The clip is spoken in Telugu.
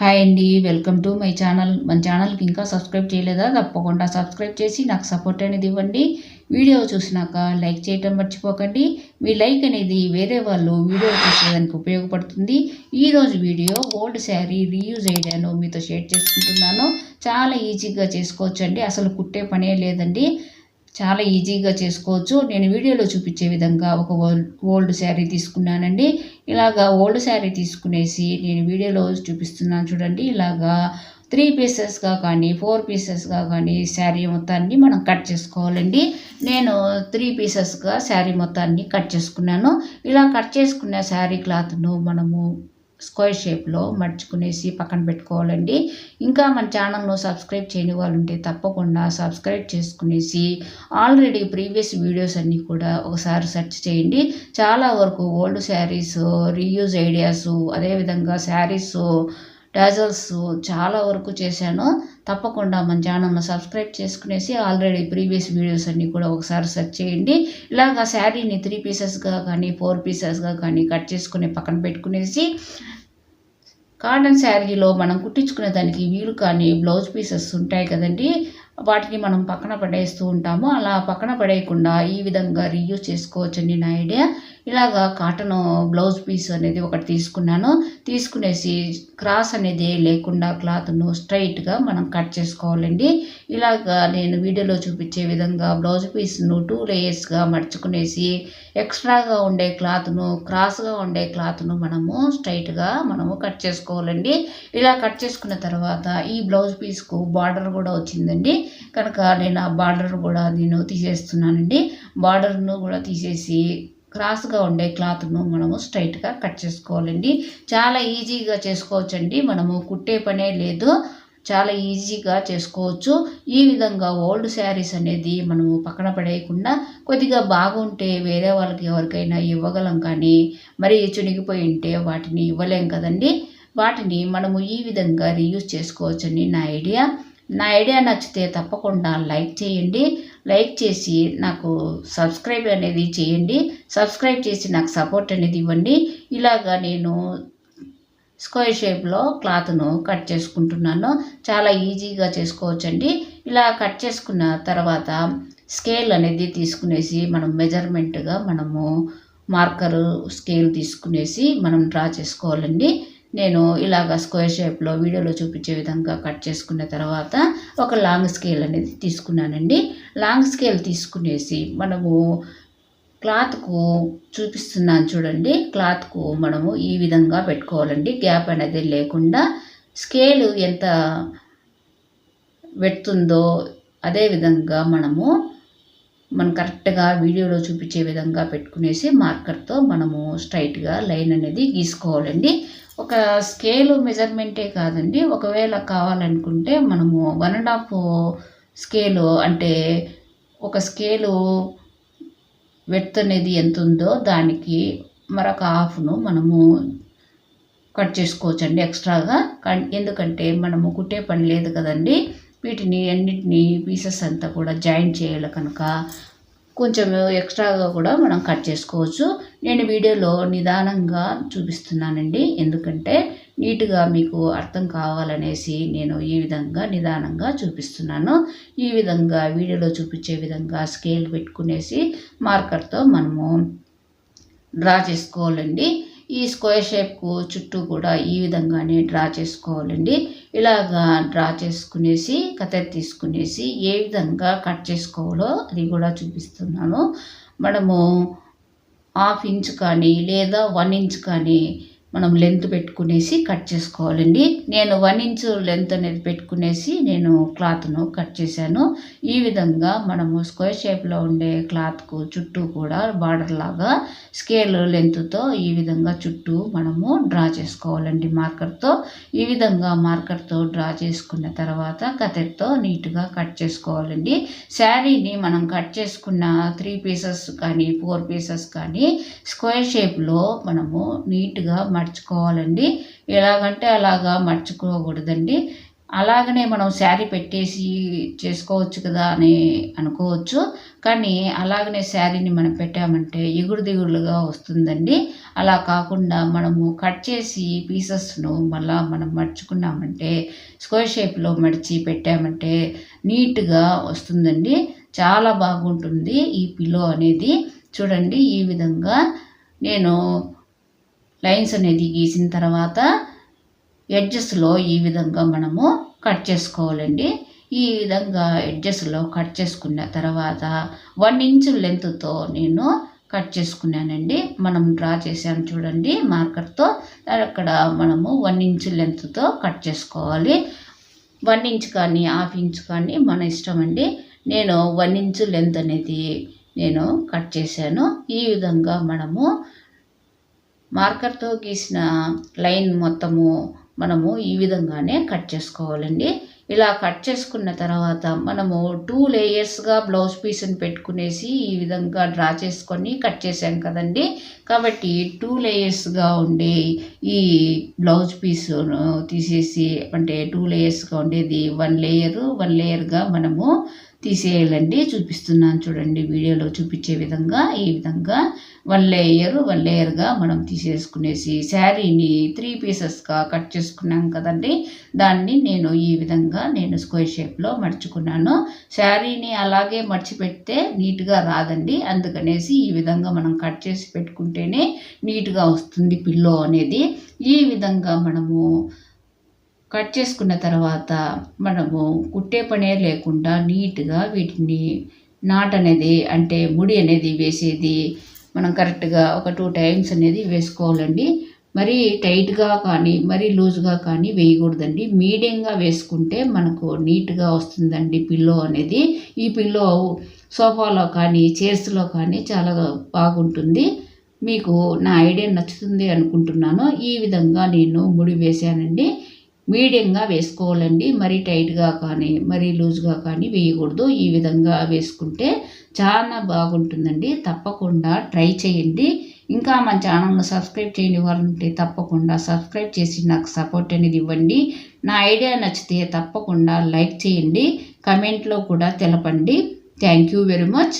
హాయ్ అండి వెల్కమ్ టు మై ఛానల్ మన ఛానల్కి ఇంకా సబ్స్క్రైబ్ చేయలేదా? తప్పకుండా సబ్స్క్రైబ్ చేసి నాకు సపోర్ట్ అనేది ఇవ్వండి. వీడియో చూసినాక లైక్ చేయటం మర్చిపోకండి. మీ లైక్ అనేది వేరే వాళ్ళు వీడియో చూసేదానికి ఉపయోగపడుతుంది. ఈరోజు వీడియో ఓల్డ్ శారీ రీయూజ్ అయ్యాను మీతో షేర్ చేసుకుంటున్నాను. చాలా ఈజీగా చేసుకోవచ్చండి. అసలు కుట్టే పనే లేదండి. చాలా ఈజీగా చేసుకోవచ్చు. నేను వీడియోలో చూపించే విధంగా ఒక ఓల్డ్ శారీ తీసుకున్నానండి. ఇలాగా ఓల్డ్ శారీ తీసుకునేసి నేను వీడియోలో చూపిస్తున్నాను చూడండి. ఇలాగా త్రీ పీసెస్గా కానీ ఫోర్ పీసెస్గా కానీ శారీ మొత్తాన్ని మనం కట్ చేసుకోవాలండి. నేను త్రీ పీసెస్గా శారీ మొత్తాన్ని కట్ చేసుకున్నాను. ఇలా కట్ చేసుకున్న శారీ క్లాత్ను మనము స్క్వేర్ షేప్లో మర్చుకునేసి పక్కన పెట్టుకోవాలండి. ఇంకా మన ఛానల్ను సబ్స్క్రైబ్ చేయని వాళ్ళు ఉంటే తప్పకుండా సబ్స్క్రైబ్ చేసుకునేసి ఆల్రెడీ ప్రీవియస్ వీడియోస్ అన్నీ కూడా ఒకసారి సెర్చ్ చేయండి. చాలా వరకు ఓల్డ్ శారీస్ రీయూజ్ ఐడియాస్ అదేవిధంగా శారీస్ డాజల్స్ చాలా వరకు చేశాను. తప్పకుండా మన ఛానల్ను సబ్స్క్రైబ్ చేసుకునేసి ఆల్రెడీ ప్రీవియస్ వీడియోస్ అన్నీ కూడా ఒకసారి సెర్చ్ చేయండి. ఇలాగ శారీని త్రీ పీసెస్గా కానీ ఫోర్ పీసెస్గా కానీ కట్ చేసుకుని పక్కన పెట్టుకునేసి కాటన్ శారీలో మనం కుట్టించుకునే దానికి వీలు కానీ బ్లౌజ్ పీసెస్ ఉంటాయి కదండి. వాటిని మనం పక్కన పడేస్తూ ఉంటాము. అలా పక్కన పడేయకుండా ఈ విధంగా రీయూజ్ చేసుకోవచ్చండి నా ఐడియా ఇలాగా కాటన్ బ్లౌజ్ పీస్ అనేది ఒకటి తీసుకున్నాను. తీసుకునేసి క్రాస్ అనేది లేకుండా క్లాత్ను స్ట్రైట్గా మనం కట్ చేసుకోవాలండి. ఇలాగా నేను వీడియోలో చూపించే విధంగా బ్లౌజ్ పీస్ను టూ లేయర్స్గా మర్చుకునేసి ఎక్స్ట్రాగా ఉండే క్లాత్ను క్రాస్గా ఉండే క్లాత్ను మనము స్ట్రైట్గా మనము కట్ చేసుకోవాలండి. ఇలా కట్ చేసుకున్న తర్వాత ఈ బ్లౌజ్ పీస్కు బార్డర్ కూడా వచ్చిందండి. కనుక నేను ఆ బార్డర్ కూడా నేను తీసేస్తున్నానండి. బార్డర్ను కూడా తీసేసి క్రాస్గా ఉండే క్లాత్ను మనము స్ట్రైట్గా కట్ చేసుకోవాలండి. చాలా ఈజీగా చేసుకోవచ్చండి. మనము కుట్టే పనే లేదు. చాలా ఈజీగా చేసుకోవచ్చు. ఈ విధంగా ఓల్డ్ శారీస్ అనేది మనము పక్కన పడేయకుండా కొద్దిగా బాగుంటే వేరే వాళ్ళకి ఎవరికైనా ఇవ్వగలం కానీ మరి చునిగిపోయి ఉంటే వాటిని ఇవ్వలేం కదండి. వాటిని మనము ఈ విధంగా రీయూజ్ చేసుకోవచ్చని నా ఐడియా. నా ఐడియా నచ్చితే తప్పకుండా లైక్ చేయండి. లైక్ చేసి నాకు సబ్స్క్రైబ్ అనేది చేయండి. సబ్స్క్రైబ్ చేసి నాకు సపోర్ట్ అనేది ఇవ్వండి. ఇలాగా నేను స్క్వేర్ షేప్లో క్లాత్ను కట్ చేసుకుంటున్నాను. చాలా ఈజీగా చేసుకోవచ్చండి. ఇలా కట్ చేసుకున్న తర్వాత స్కేల్ అనేది తీసుకునేసి మనం మెజర్మెంట్గా మనము మార్కరు స్కేల్ తీసుకునేసి మనం డ్రా చేసుకోవాలండి. నేను ఇలాగ స్క్వేర్ షేప్లో వీడియోలో చూపించే విధంగా కట్ చేసుకున్న తర్వాత ఒక లాంగ్ స్కేల్ అనేది తీసుకున్నానండి. లాంగ్ స్కేల్ తీసుకునేసి మనము క్లాత్కు చూపిస్తున్నాను చూడండి. క్లాత్కు మనము ఈ విధంగా పెట్టుకోవాలండి. గ్యాప్ అనేది లేకుండా స్కేలు ఎంత పెడుతుందో అదే విధంగా మనము మనం కరెక్ట్గా వీడియోలో చూపించే విధంగా పెట్టుకునేసి మార్కర్తో మనము స్ట్రైట్గా లైన్ అనేది గీసుకోవాలండి. ఒక స్కేలు మెజర్మెంటే కాదండి. ఒకవేళ కావాలనుకుంటే మనము వన్ అండ్ హాఫ్ స్కేలు అంటే ఒక స్కేలు వెత్ అనేది ఎంత ఉందో దానికి మరొక హాఫ్ను మనము కట్ చేసుకోవచ్చండి ఎక్స్ట్రాగా. ఎందుకంటే మనము కుట్టే పని లేదు కదండి. వీటిని అన్నిటినీ పీసెస్ అంతా కూడా జాయిన్ చేయాలి కనుక కొంచెం ఎక్స్ట్రాగా కూడా మనం కట్ చేసుకోవచ్చు. నేను వీడియోలో నిదానంగా చూపిస్తున్నానండి. ఎందుకంటే నీట్గా మీకు అర్థం కావాలనేసి నేను ఈ విధంగా నిదానంగా చూపిస్తున్నాను. ఈ విధంగా వీడియోలో చూపించే విధంగా స్కేల్ పెట్టుకునేసి మార్కర్తో మనము డ్రా చేసుకోవాలండి. ఈ స్క్వేర్ షేప్కు చుట్టూ కూడా ఈ విధంగానే డ్రా చేసుకోవాలండి. ఇలాగా డ్రా చేసుకునేసి కత్తెర తీసుకునేసి ఏ విధంగా కట్ చేసుకోవాలో అది కూడా చూపిస్తున్నాను. మనము హాఫ్ ఇంచ్ కానీ లేదా వన్ ఇంచ్ కానీ మనం లెంత్ పెట్టుకునేసి కట్ చేసుకోవాలండి. నేను వన్ ఇంచ్ లెంత్ అనేది పెట్టుకునేసి నేను క్లాత్ను కట్ చేశాను. ఈ విధంగా మనము స్క్వేర్ షేప్లో ఉండే క్లాత్కు చుట్టూ కూడా బార్డర్ లాగా స్కేల్ లెంత్తో ఈ విధంగా చుట్టూ మనము డ్రా చేసుకోవాలండి మార్కర్తో ఈ విధంగా మార్కర్తో డ్రా చేసుకున్న తర్వాత కతెర్తో నీట్గా కట్ చేసుకోవాలండి. శారీని మనం కట్ చేసుకున్న త్రీ పీసెస్ కానీ ఫోర్ పీసెస్ కానీ స్క్వేర్ షేప్లో మనము నీట్గా మర్చుకోవాలండి. ఎలాగంటే అలాగా మర్చుకోకూడదండి. అలాగనే మనం శారీ పెట్టేసి చేసుకోవచ్చు కదా అని అనుకోవచ్చు. కానీ అలాగనే శారీని మనం పెట్టామంటే ఎగుడు దిగుడుగా వస్తుందండి. అలా కాకుండా మనము కట్ చేసి పీసెస్ను మళ్ళా మనం మడుచుకున్నామంటే స్క్వేర్ షేప్లో మడిచి పెట్టామంటే నీట్గా వస్తుందండి. చాలా బాగుంటుంది ఈ పిల్లో అనేది. చూడండి ఈ విధంగా నేను లైన్స్ అనేది గీసిన తర్వాత ఎడ్జెస్లో ఈ విధంగా మనము కట్ చేసుకోవాలండి. ఈ విధంగా ఎడ్జెస్లో కట్ చేసుకున్న తర్వాత వన్ ఇంచ్ లెంత్తో నేను కట్ చేసుకున్నానండి. మనం డ్రా చేసాను చూడండి మార్కర్తో. అక్కడ మనము వన్ ఇంచ్ లెంత్తో కట్ చేసుకోవాలి. వన్ ఇంచ్ కానీ హాఫ్ ఇంచ్ కానీ మన ఇష్టం అండి. నేను వన్ ఇంచ్ లెంత్ అనేది నేను కట్ చేశాను. ఈ విధంగా మనము మార్కర్తో గీసిన లైన్ మొత్తము మనము ఈ విధంగానే కట్ చేసుకోవాలండి. ఇలా కట్ చేసుకున్న తర్వాత మనము టూ లేయర్స్గా బ్లౌజ్ పీస్ని పెట్టుకునేసి ఈ విధంగా డ్రా చేసుకొని కట్ చేసాం కదండి. కాబట్టి టూ లేయర్స్గా ఉండే ఈ బ్లౌజ్ పీస్ను తీసేసి అంటే టూ లేయర్స్గా ఉండేది వన్ లేయరు వన్ లేయర్గా మనము తీసేయాలండి. చూపిస్తున్నాను చూడండి వీడియోలో చూపించే విధంగా ఈ విధంగా వన్ లేయర్ వన్ లేయర్గా మనం తీసేసుకునేసి శారీని త్రీ పీసెస్గా కట్ చేసుకున్నాం కదండి. దాన్ని నేను ఈ విధంగా నేను స్క్వేర్ షేప్లో మడుచుకున్నాను. శారీని అలాగే మడిచిపెడితే నీట్గా రాదండి. అందుకనేసి ఈ విధంగా మనం కట్ చేసి పెట్టుకుంటేనే నీట్గా వస్తుంది పిల్లో అనేది. ఈ విధంగా మనము కట్ చేసుకున్న తర్వాత మనము కుట్టే పనే లేకుండా నీట్గా వీటిని నాట్ అనేది అంటే ముడి అనేది వేసేది మనం కరెక్ట్గా ఒక టూ టైమ్స్ అనేది వేసుకోవాలండి. మరి టైట్గా కానీ మరీ లూజ్గా కానీ వేయకూడదండి. మీడియంగా వేసుకుంటే మనకు నీట్గా వస్తుందండి పిల్లో అనేది. ఈ పిల్లో సోఫాలో కానీ చైర్స్లో కానీ చాలా బాగుంటుంది. మీకు నా ఐడియా నచ్చుతుంది అనుకుంటున్నాను. ఈ విధంగా నేను ముడి వేశానండి మీడియంగా వేసుకోవాలండి. మరీ టైట్గా కానీ మరీ లూజ్గా కానీ వేయకూడదు. ఈ విధంగా వేసుకుంటే చాలా బాగుంటుందండి. తప్పకుండా ట్రై చేయండి. ఇంకా మన ఛానల్ను సబ్స్క్రైబ్ చేయని వాళ్ళుంటే తప్పకుండా సబ్స్క్రైబ్ చేసి నాకు సపోర్ట్ అనేది ఇవ్వండి. నా ఐడియా నచ్చితే తప్పకుండా లైక్ చేయండి. కమెంట్లో కూడా తెలపండి. Thank you very much.